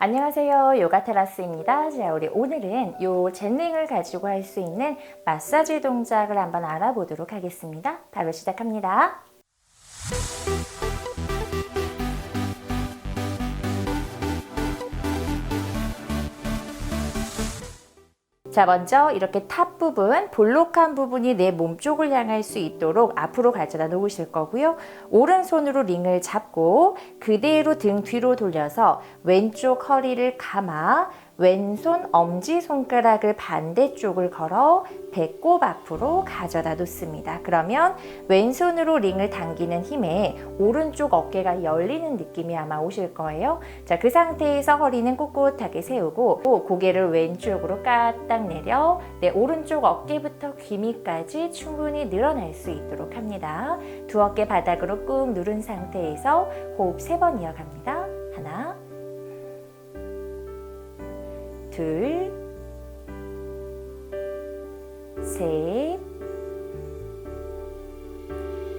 안녕하세요. 요가 테라스입니다. 자, 우리 오늘은 요 젠링을 가지고 할 수 있는 마사지 동작을 한번 알아보도록 하겠습니다. 바로 시작합니다. 자, 먼저 이렇게 탑 부분, 볼록한 부분이 내 몸 쪽을 향할 수 있도록 앞으로 가져다 놓으실 거고요. 오른손으로 링을 잡고 그대로 등 뒤로 돌려서 왼쪽 허리를 감아 왼손 엄지 손가락을 반대쪽을 걸어 배꼽 앞으로 가져다 놓습니다. 그러면 왼손으로 링을 당기는 힘에 오른쪽 어깨가 열리는 느낌이 아마 오실 거예요. 자, 그 상태에서 허리는 꼿꼿하게 세우고 고개를 왼쪽으로 까딱 내려 내 오른쪽 어깨부터 귀미까지 충분히 늘어날 수 있도록 합니다. 두 어깨 바닥으로 꾹 누른 상태에서 호흡 세 번 이어갑니다. 둘, 셋.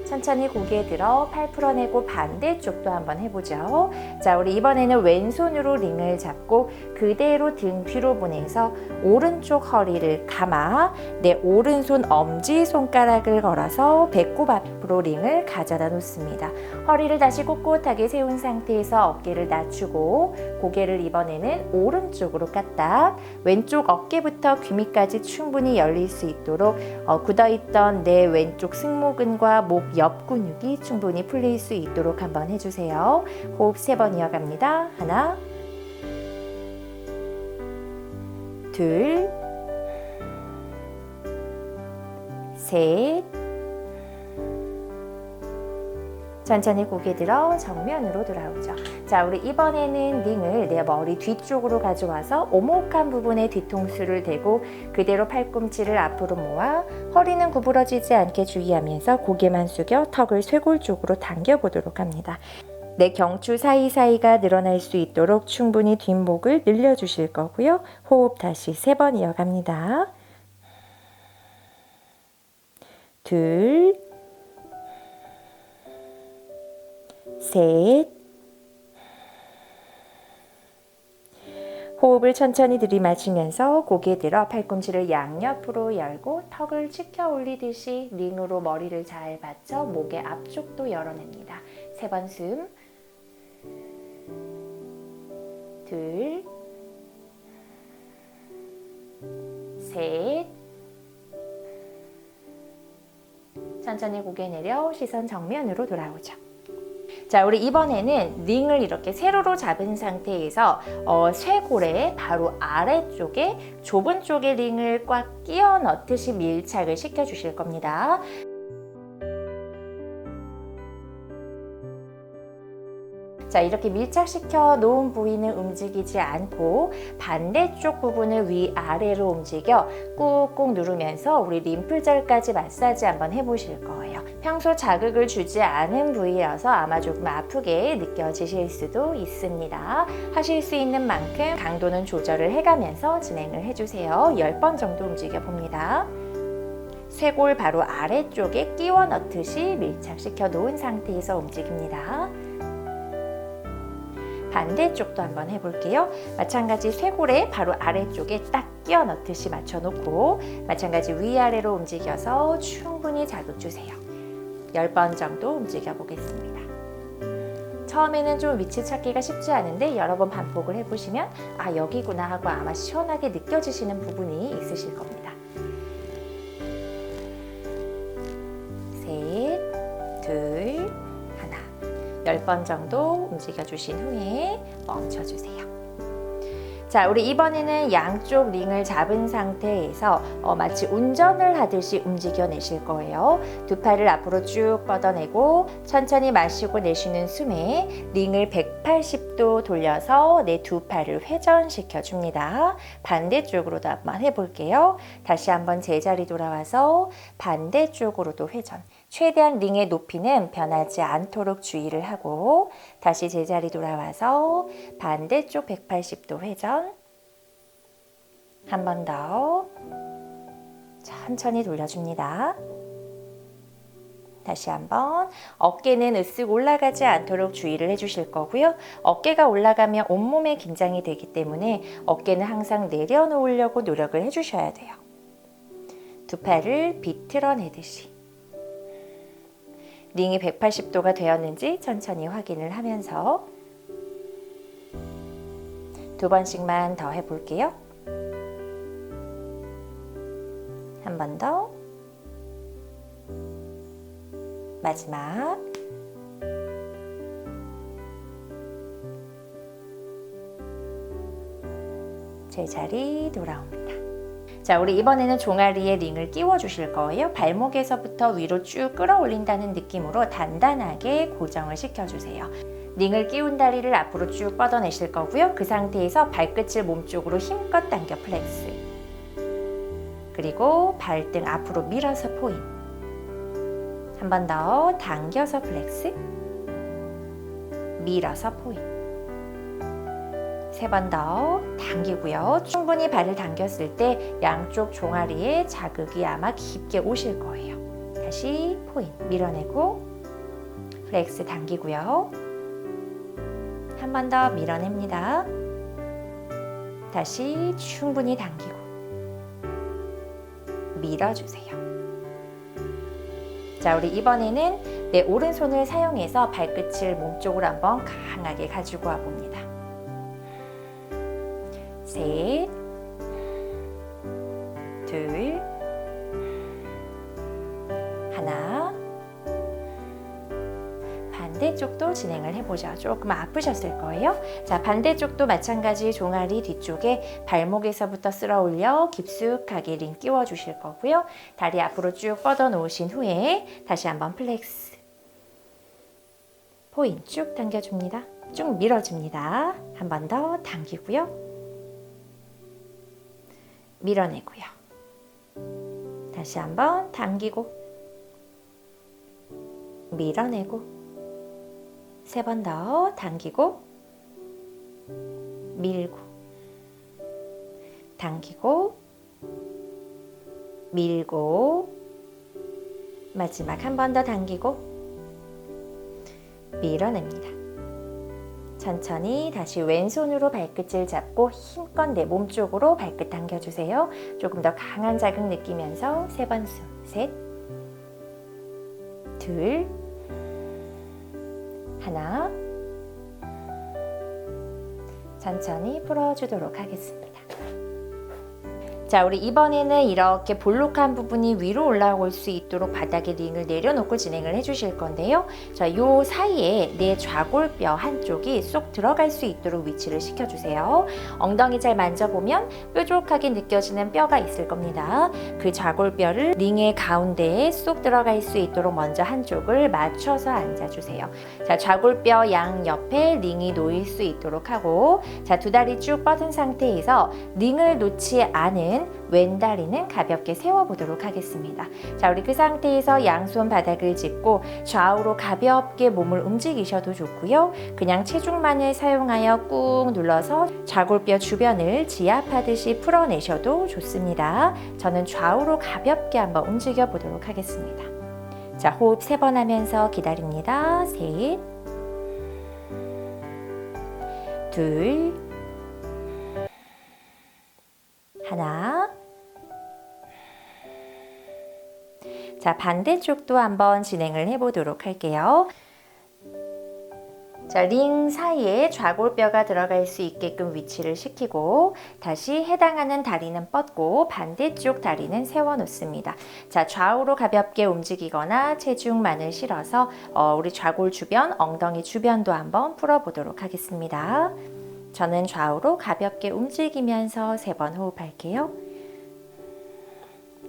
천천히 고개 들어 팔 풀어내고 반대쪽도 한번 해보죠. 자, 우리 이번에는 왼손으로 링을 잡고 그대로 등 뒤로 보내서 오른쪽 허리를 감아 내 오른손 엄지 손가락을 걸어서 배꼽 앞으로 링을 가져다 놓습니다. 허리를 다시 꼿꼿하게 세운 상태에서 어깨를 낮추고 고개를 이번에는 오른쪽으로 까딱 왼쪽 어깨부터 귀미까지 충분히 열릴 수 있도록 어, 굳어있던 내 왼쪽 승모근과 목옆 근육이 충분히 풀릴 수 있도록 한번 해주세요. 호흡 세 번 이어갑니다. 하나, 둘, 셋. 천천히 고개 들어 정면으로 돌아오죠. 자, 우리 이번에는 링을 내 머리 뒤쪽으로 가져와서 오목한 부분에 뒤통수를 대고 그대로 팔꿈치를 앞으로 모아 허리는 구부러지지 않게 주의하면서 고개만 숙여 턱을 쇄골 쪽으로 당겨 보도록 합니다. 내 경추 사이사이가 늘어날 수 있도록 충분히 뒷목을 늘려주실 거고요. 호흡 다시 세 번 이어갑니다. 둘, 셋. 호흡을 천천히 들이마시면서 고개 들어 팔꿈치를 양옆으로 열고 턱을 치켜 올리듯이 링으로 머리를 잘 받쳐 목의 앞쪽도 열어냅니다. 세 번 숨. 둘. 셋. 천천히 고개 내려 시선 정면으로 돌아오죠. 자, 우리 이번에는 링을 이렇게 세로로 잡은 상태에서 어, 쇄골의 바로 아래쪽에 좁은 쪽에 링을 꽉 끼워 넣듯이 밀착을 시켜 주실 겁니다. 자, 이렇게 밀착시켜 놓은 부위는 움직이지 않고 반대쪽 부분을 위아래로 움직여 꾹꾹 누르면서 우리 림프절까지 마사지 한번 해보실 거예요. 평소 자극을 주지 않은 부위여서 아마 조금 아프게 느껴지실 수도 있습니다. 하실 수 있는 만큼 강도는 조절을 해가면서 진행을 해주세요. 10번 정도 움직여 봅니다. 쇄골 바로 아래쪽에 끼워 넣듯이 밀착시켜 놓은 상태에서 움직입니다. 반대쪽도 한번 해볼게요. 마찬가지 쇄골의 바로 아래쪽에 딱 끼워 넣듯이 맞춰놓고 마찬가지 위아래로 움직여서 충분히 자극 주세요. 10번 정도 움직여 보겠습니다. 처음에는 좀 위치 찾기가 쉽지 않은데 여러 번 반복을 해보시면 아 여기구나 하고 아마 시원하게 느껴지시는 부분이 있으실 겁니다. 10번 정도 움직여 주신 후에 멈춰 주세요. 자, 우리 이번에는 양쪽 링을 잡은 상태에서 어, 마치 운전을 하듯이 움직여 내실 거예요. 두 팔을 앞으로 쭉 뻗어내고 천천히 마시고 내쉬는 숨에 링을 180도 돌려서 내 두 팔을 회전시켜 줍니다. 반대쪽으로도 한번 해볼게요. 다시 한번 제자리 돌아와서 반대쪽으로도 회전. 최대한 링의 높이는 변하지 않도록 주의를 하고 다시 제자리 돌아와서 반대쪽 180도 회전 한 번 더 천천히 돌려줍니다. 다시 한번 어깨는 으쓱 올라가지 않도록 주의를 해주실 거고요. 어깨가 올라가면 온몸에 긴장이 되기 때문에 어깨는 항상 내려놓으려고 노력을 해주셔야 돼요. 두 팔을 비틀어내듯이 링이 180도가 되었는지 천천히 확인을 하면서 두 번씩만 더 해볼게요. 한 번 더. 마지막. 제자리 돌아옵니다. 자, 우리 이번에는 종아리에 링을 끼워 주실 거예요. 발목에서부터 위로 쭉 끌어올린다는 느낌으로 단단하게 고정을 시켜 주세요. 링을 끼운 다리를 앞으로 쭉 뻗어내실 거고요. 그 상태에서 발끝을 몸쪽으로 힘껏 당겨 플렉스. 그리고 발등 앞으로 밀어서 포인. 한 번 더 당겨서 플렉스. 밀어서 포인. 세 번 더 당기고요. 충분히 발을 당겼을 때 양쪽 종아리에 자극이 아마 깊게 오실 거예요. 다시 포인 밀어내고 플렉스 당기고요. 한 번 더 밀어냅니다. 다시 충분히 당기고 밀어주세요. 자, 우리 이번에는 내 오른손을 사용해서 발끝을 몸쪽으로 한번 강하게 가지고 와 봅니다. 셋, 둘, 하나. 반대쪽도 진행을 해보죠. 조금 아프셨을 거예요. 자, 반대쪽도 마찬가지 종아리 뒤쪽에 발목에서부터 쓸어 올려 깊숙하게 링 끼워 주실 거고요. 다리 앞으로 쭉 뻗어 놓으신 후에 다시 한번 플렉스. 포인 쭉 당겨줍니다. 쭉 밀어줍니다. 한 번 더 당기고요. 밀어내고요. 다시 한번 당기고 밀어내고 세 번 더 당기고 밀고 당기고 밀고 마지막 한 번 더 당기고 밀어냅니다. 천천히 다시 왼손으로 발끝을 잡고 힘껏 내 몸쪽으로 발끝 당겨주세요. 조금 더 강한 자극 느끼면서 세 번 숨. 셋, 둘, 하나. 천천히 풀어주도록 하겠습니다. 자, 우리 이번에는 이렇게 볼록한 부분이 위로 올라올 수 있도록 바닥에 링을 내려놓고 진행을 해주실 건데요. 자, 요 사이에 내 좌골뼈 한쪽이 쏙 들어갈 수 있도록 위치를 시켜주세요. 엉덩이 잘 만져보면 뾰족하게 느껴지는 뼈가 있을 겁니다. 그 좌골뼈를 링의 가운데에 쏙 들어갈 수 있도록 먼저 한쪽을 맞춰서 앉아주세요. 자, 좌골뼈 양 옆에 링이 놓일 수 있도록 하고, 자, 두 다리 쭉 뻗은 상태에서 링을 놓지 않은 왼다리는 가볍게 세워보도록 하겠습니다. 자, 우리 그 상태에서 양손 바닥을 짚고 좌우로 가볍게 몸을 움직이셔도 좋고요. 그냥 체중만을 사용하여 꾹 눌러서 좌골뼈 주변을 지압하듯이 풀어내셔도 좋습니다. 저는 좌우로 가볍게 한번 움직여 보도록 하겠습니다. 자, 호흡 세 번 하면서 기다립니다. 셋, 둘, 하나. 자, 반대쪽도 한번 진행을 해보도록 할게요. 자, 링 사이에 좌골뼈가 들어갈 수 있게끔 위치를 시키고 다시 해당하는 다리는 뻗고 반대쪽 다리는 세워 놓습니다. 자, 좌우로 가볍게 움직이거나 체중만을 실어서 어, 우리 좌골 주변, 엉덩이 주변도 한번 풀어 보도록 하겠습니다. 저는 좌우로 가볍게 움직이면서 세 번 호흡할게요.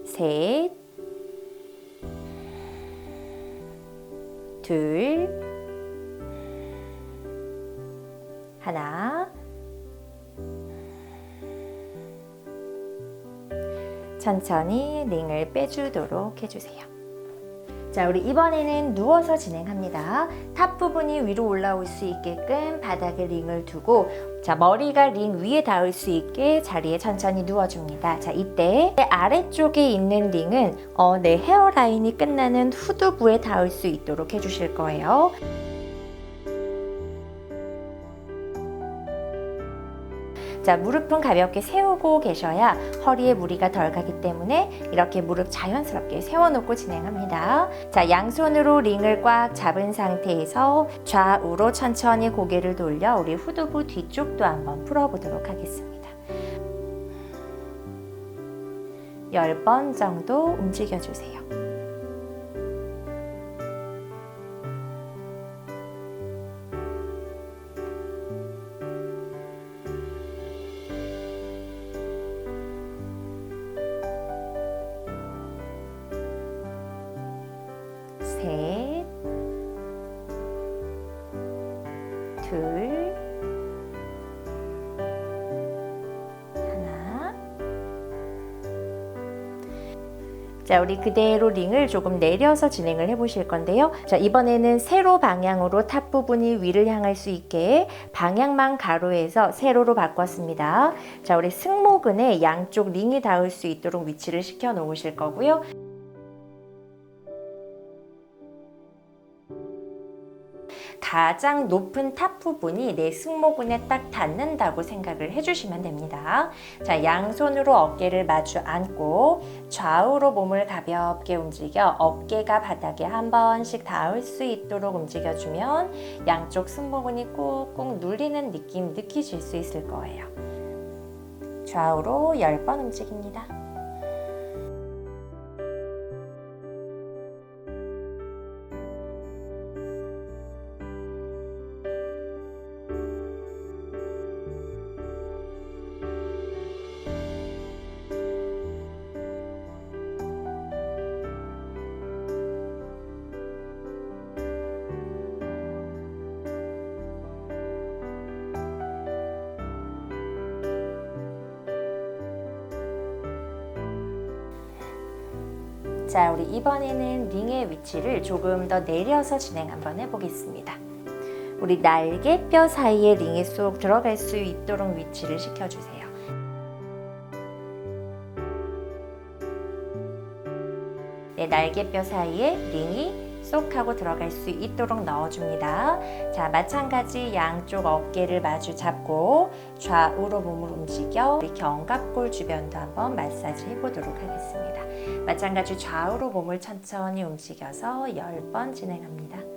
셋, 둘, 하나. 천천히 링을 빼주도록 해주세요. 자, 우리 이번에는 누워서 진행합니다. 탑 부분이 위로 올라올 수 있게끔 바닥에 링을 두고 자, 머리가 링 위에 닿을 수 있게 자리에 천천히 누워줍니다. 자, 이때 아래쪽에 있는 링은 어, 내 헤어라인이 끝나는 후두부에 닿을 수 있도록 해주실 거예요. 자, 무릎은 가볍게 세우고 계셔야 허리에 무리가 덜 가기 때문에 이렇게 무릎 자연스럽게 세워놓고 진행합니다. 자, 양손으로 링을 꽉 잡은 상태에서 좌우로 천천히 고개를 돌려 우리 후두부 뒤쪽도 한번 풀어보도록 하겠습니다. 10번 정도 움직여주세요. 자, 우리 그대로 링을 조금 내려서 진행을 해 보실 건데요. 자, 이번에는 세로 방향으로 탑 부분이 위를 향할 수 있게 방향만 가로해서 세로로 바꿨습니다. 자, 우리 승모근에 양쪽 링이 닿을 수 있도록 위치를 시켜 놓으실 거고요. 가장 높은 탑 부분이 내 승모근에 딱 닿는다고 생각을 해주시면 됩니다. 자, 양손으로 어깨를 마주 앉고 좌우로 몸을 가볍게 움직여 어깨가 바닥에 한 번씩 닿을 수 있도록 움직여주면 양쪽 승모근이 꾹꾹 눌리는 느낌 느끼실 수 있을 거예요. 좌우로 10번 움직입니다. 자, 우리 이번에는 링의 위치를 조금 더 내려서 진행 한번 해보겠습니다. 우리 날개뼈 사이에 링이 쏙 들어갈 수 있도록 위치를 시켜주세요. 내 날개뼈 사이에 링이 쏙 하고 들어갈 수 있도록 넣어줍니다. 자, 마찬가지 양쪽 어깨를 마주 잡고 좌우로 몸을 움직여 우리 견갑골 주변도 한번 마사지 해보도록 하겠습니다. 마찬가지 좌우로 몸을 천천히 움직여서 10번 진행합니다.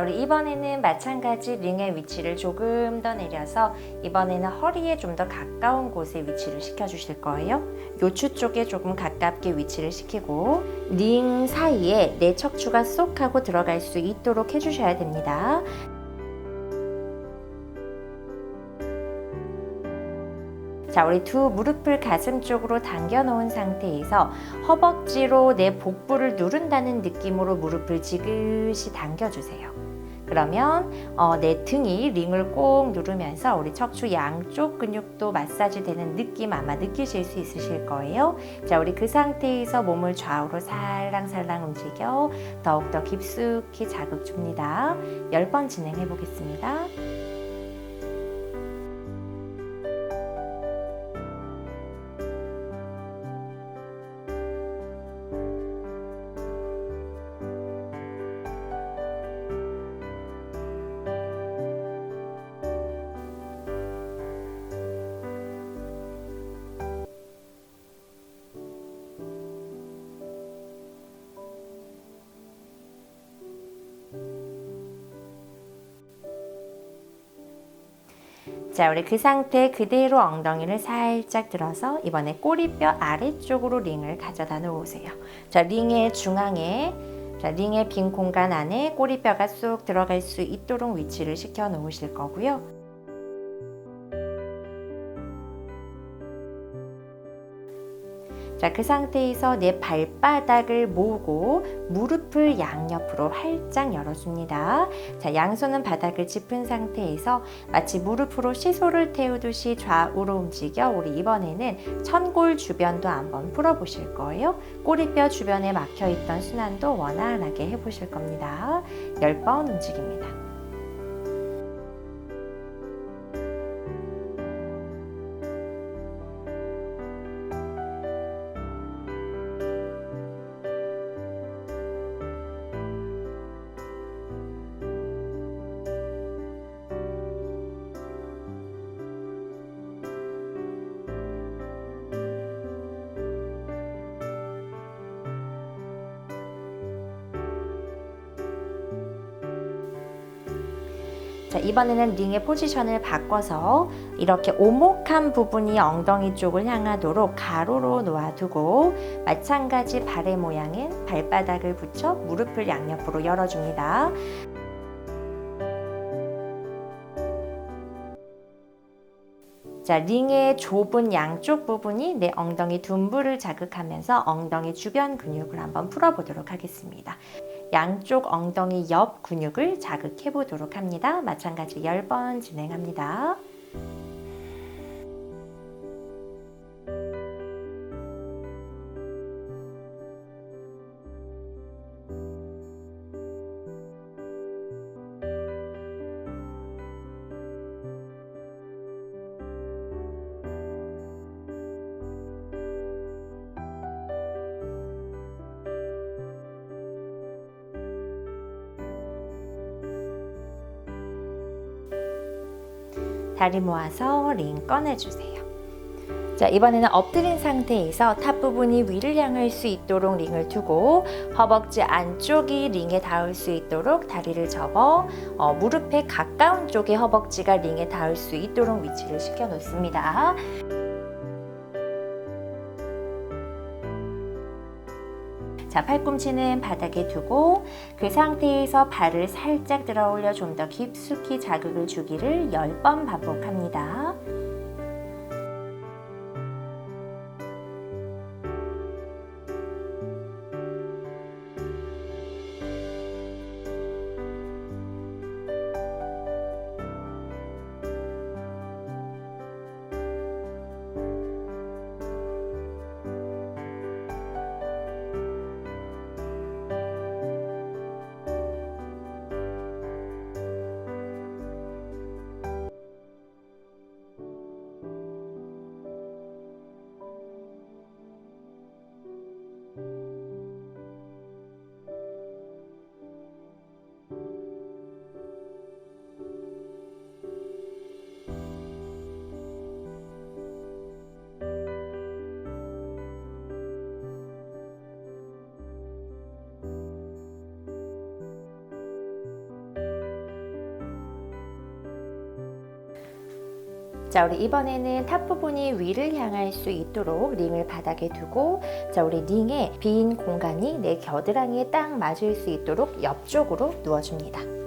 자, 우리 이번에는 마찬가지 링의 위치를 조금 더 내려서 이번에는 허리에 좀 더 가까운 곳에 위치를 시켜주실 거예요. 요추 쪽에 조금 가깝게 위치를 시키고 링 사이에 내 척추가 쏙 하고 들어갈 수 있도록 해주셔야 됩니다. 자, 우리 두 무릎을 가슴 쪽으로 당겨 놓은 상태에서 허벅지로 내 복부를 누른다는 느낌으로 무릎을 지그시 당겨 주세요. 그러면 어, 내 등이 링을 꼭 누르면서 우리 척추 양쪽 근육도 마사지 되는 느낌 아마 느끼실 수 있으실 거예요. 자, 우리 그 상태에서 몸을 좌우로 살랑살랑 움직여 더욱더 깊숙이 자극 줍니다. 10번 진행해 보겠습니다. 자, 우리 그 상태 그대로 엉덩이를 살짝 들어서 이번에 꼬리뼈 아래쪽으로 링을 가져다 놓으세요. 자, 링의 중앙에 자, 링의 빈 공간 안에 꼬리뼈가 쏙 들어갈 수 있도록 위치를 시켜 놓으실 거고요. 자, 그 상태에서 내 발바닥을 모으고 무릎을 양옆으로 활짝 열어줍니다. 자, 양손은 바닥을 짚은 상태에서 마치 무릎으로 시소를 태우듯이 좌우로 움직여 우리 이번에는 천골 주변도 한번 풀어보실 거예요. 꼬리뼈 주변에 막혀있던 순환도 원활하게 해보실 겁니다. 10번 움직입니다. 자, 이번에는 링의 포지션을 바꿔서 이렇게 오목한 부분이 엉덩이 쪽을 향하도록 가로로 놓아두고 마찬가지 발의 모양은 발바닥을 붙여 무릎을 양옆으로 열어줍니다. 자, 링의 좁은 양쪽 부분이 내 엉덩이 둔부를 자극하면서 엉덩이 주변 근육을 한번 풀어보도록 하겠습니다. 양쪽 엉덩이 옆 근육을 자극해 보도록 합니다. 마찬가지 10번 진행합니다. 다리 모아서 링 꺼내주세요. 자, 이번에는 엎드린 상태에서 탑 부분이 위를 향할 수 있도록 링을 두고 허벅지 안쪽이 링에 닿을 수 있도록 다리를 접어 어, 무릎에 가까운 쪽에 허벅지가 링에 닿을 수 있도록 위치를 시켜 놓습니다. 자, 팔꿈치는 바닥에 두고 그 상태에서 발을 살짝 들어 올려 좀 더 깊숙이 자극을 주기를 10번 반복합니다. 자, 우리 이번에는 탑 부분이 위를 향할 수 있도록 링을 바닥에 두고 자, 우리 링의 빈 공간이 내 겨드랑이에 딱 맞을 수 있도록 옆쪽으로 누워줍니다.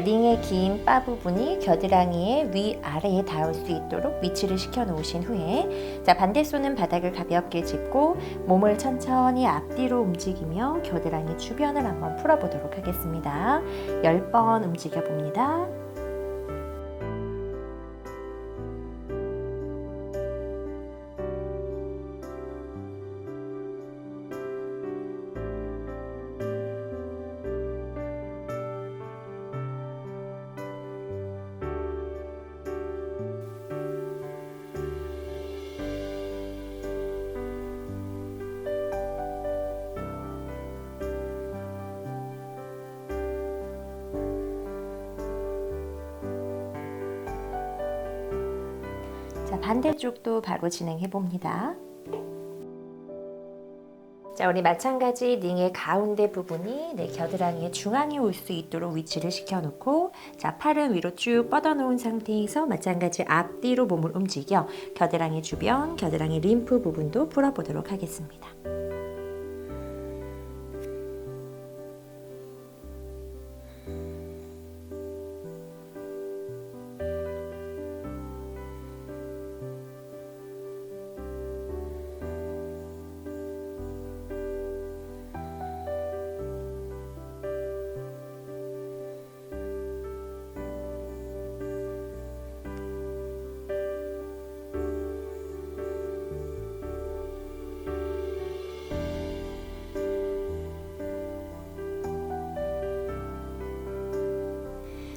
링의 긴 바 부분이 겨드랑이의 위아래에 닿을 수 있도록 위치를 시켜 놓으신 후에 자, 반대손은 바닥을 가볍게 짚고 몸을 천천히 앞뒤로 움직이며 겨드랑이 주변을 한번 풀어보도록 하겠습니다. 10번 움직여 봅니다. 반대쪽도 바로 진행해 봅니다. 자, 자, 우리 마찬가지 링의 가운데 부분이 내 겨드랑이의 중앙에 올 수 있도록 위치를 시켜놓고 자, 팔은 위로 쭉 뻗어놓은 상태에서 마찬가지 앞뒤로 몸을 움직여 겨드랑이 주변, 겨드랑이 림프 부분도 풀어보도록 하겠습니다.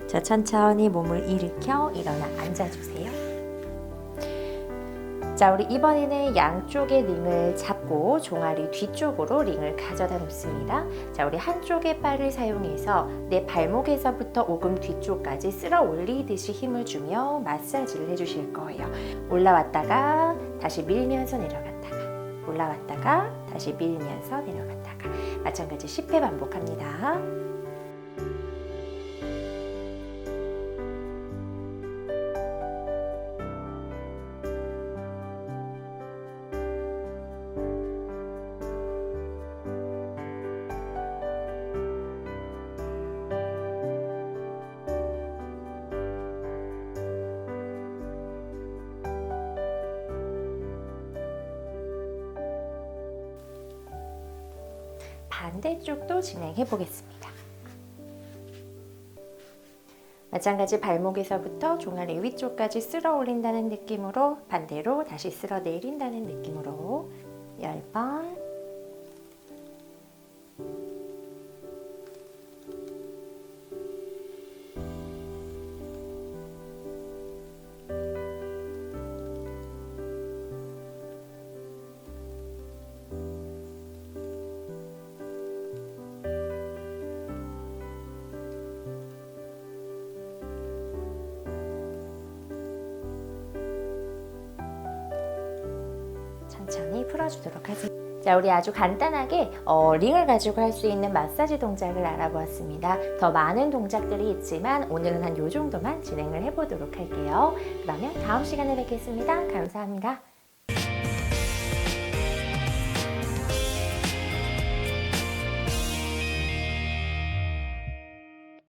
자, 천천히 몸을 일으켜 일어나 앉아주세요. 자, 우리 이번에는 양쪽의 링을 잡고 종아리 뒤쪽으로 링을 가져다 놓습니다. 자, 우리 한쪽의 발을 사용해서 내 발목에서부터 오금 뒤쪽까지 쓸어 올리듯이 힘을 주며 마사지를 해주실 거예요. 올라왔다가 다시 밀면서 내려갔다가 올라왔다가 다시 밀면서 내려갔다가 마찬가지 10회 반복합니다. 반대 쪽도 진행해 보겠습니다. 마찬가지 발목에서부터 종아리 위쪽까지 쓸어 올린다는 느낌으로 반대로 다시 쓸어 내린다는 느낌으로 10번 풀어주도록 하겠습니다. 자, 우리 아주 간단하게 어, 링을 가지고 할 수 있는 마사지 동작을 알아보았습니다. 더 많은 동작들이 있지만 오늘은 한 요 정도만 진행을 해보도록 할게요. 그러면 다음 시간에 뵙겠습니다. 감사합니다.